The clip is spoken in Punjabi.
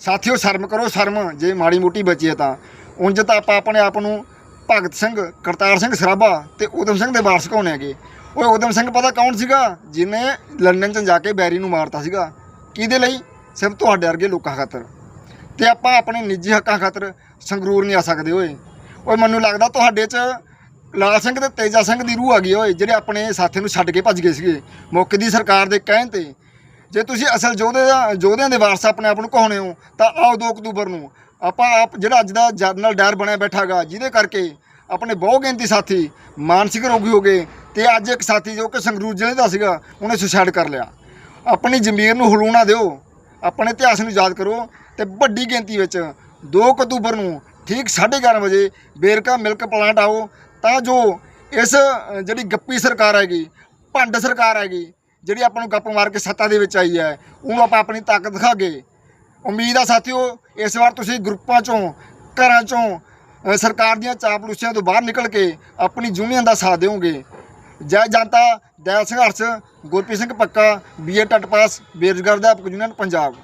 ਸਾਥੀਓ, ਸ਼ਰਮ ਕਰੋ, ਸ਼ਰਮ। ਜੇ ਮਾੜੀ ਮੋਟੀ ਬਚੀ ਹੈ ਤਾਂ। ਉਂਝ ਤਾਂ ਆਪਾਂ ਆਪਣੇ ਆਪ ਨੂੰ ਭਗਤ ਸਿੰਘ, ਕਰਤਾਰ ਸਿੰਘ ਸਰਾਭਾ ਤੇ ਉਦਮ ਸਿੰਘ ਦੇ ਵਾਰਸ ਕਹਾਉਂਦੇ ਹੈਗੇ। ਓਏ ਉਦਮ ਸਿੰਘ ਪਤਾ ਕੌਣ ਸੀਗਾ? ਜਿਹਨੇ ਲੰਡਨ 'ਚ ਜਾ ਕੇ ਬੈਰੀ ਨੂੰ ਮਾਰਤਾ ਸੀਗਾ। ਕਿਹਦੇ ਲਈ? ਸਿਰਫ ਤੁਹਾਡੇ ਵਰਗੇ ਲੋਕਾਂ ਖਾਤਰ। ਤੇ ਆਪਾਂ ਆਪਣੇ ਨਿੱਜੀ ਹੱਕਾਂ ਖਾਤਰ ਸੰਗਰੂਰ ਨਹੀਂ ਆ ਸਕਦੇ, ਓਏ। ਓਏ, ਮੈਨੂੰ ਲੱਗਦਾ ਤੁਹਾਡੇ 'ਚ ਲਾਲ ਸਿੰਘ ਤੇ ਤੇਜਾ ਸਿੰਘ ਦੀ ਰੂਹ ਆ ਗਈ, ਓਏ, ਜਿਹੜੇ ਆਪਣੇ ਸਾਥੀ ਨੂੰ ਛੱਡ ਕੇ ਭੱਜ ਗਏ ਸੀਗੇ। ਮੌਕੇ ਦੀ ਸਰਕਾਰ ਦੇ ਕਹਿਣ ਤੇ ਜੇ ਤੁਸੀਂ ਅਸਲ ਯੋਧੇ ਦਾ ਯੋਧਿਆਂ ਦੇ ਵਾਰਸ ਆਪਣੇ ਆਪ ਨੂੰ ਕਹਾਉਣੇ ਹੋ, ਤਾਂ ਆਓ 2 ਅਕਤੂਬਰ ਨੂੰ। ਆਪਾਂ ਆਪ ਜਿਹੜਾ ਅੱਜ ਦਾ ਜਰਨਲ ਡਾਇਰ ਬਣਿਆ ਬੈਠਾਗਾ, ਜਿਹਦੇ ਕਰਕੇ ਆਪਣੇ ਬਹੁ ਗਿਣਤੀ ਸਾਥੀ ਮਾਨਸਿਕ ਰੋਗੀ ਹੋ ਗਏ ਤੇ ਅੱਜ ਇੱਕ ਸਾਥੀ ਜੋ ਕਿ ਸੰਗਰੂਰ ਜ਼ਿਲ੍ਹੇ ਦਾ ਸੀਗਾ, ਉਹਨੇ ਸੁਸਾਇਡ ਕਰ ਲਿਆ। ਆਪਣੀ ਜ਼ਮੀਰ ਨੂੰ ਹਲੂਣਾ ਦਿਓ, ਆਪਣੇ ਇਤਿਹਾਸ ਨੂੰ ਯਾਦ ਕਰੋ ਤੇ ਵੱਡੀ ਗਿਣਤੀ ਵਿੱਚ 2 ਅਕਤੂਬਰ ਨੂੰ ਠੀਕ 11:30 ਵਜੇ ਬੇਰਕਾ ਮਿਲਕ ਪਲਾਂਟ ਆਓ, ਤਾਂ ਜੋ ਇਸ ਜਿਹੜੀ ਗੱਪੀ ਸਰਕਾਰ ਹੈਗੀ, ਭੰਡ ਸਰਕਾਰ ਹੈਗੀ ਜਿਹੜੀ ਆਪਾਂ ਨੂੰ ਗੱਪ ਮਾਰ ਕੇ ਸੱਤਾ ਦੇ ਵਿੱਚ ਆਈ ਹੈ ਉਹਨੂੰ ਆਪਾਂ ਆਪਣੀ ਤਾਕਤ ਦਿਖਾ ਕੇ ਉਮੀਦ ਆ ਸਾਥੀਓ, ਇਸ ਵਾਰ ਤੁਸੀਂ ਗਰੁੱਪਾਂ ਚੋਂ, ਘਰਾਂ ਚੋਂ ਸਰਕਾਰ ਦੀਆਂ ਚਾਪਲੂਸੀਆਂ ਤੋਂ ਬਾਹਰ ਨਿਕਲ ਕੇ ਆਪਣੀ ਯੂਨੀਅਨ ਦਾ ਸਾਥ ਦਿਓਗੇ। ਜੈ ਜਨਤਾ ਦੈ ਸੰਘਰਸ਼, ਗੁਰਪ੍ਰੀਤ ਸਿੰਘ ਪੱਕਾ, ਬੀਏ ਟੱਟ ਪਾਸ, ਬੇਰੁਜ਼ਗਾਰ ਅਧਿਆਪਕ ਯੂਨੀਅਨ ਪੰਜਾਬ।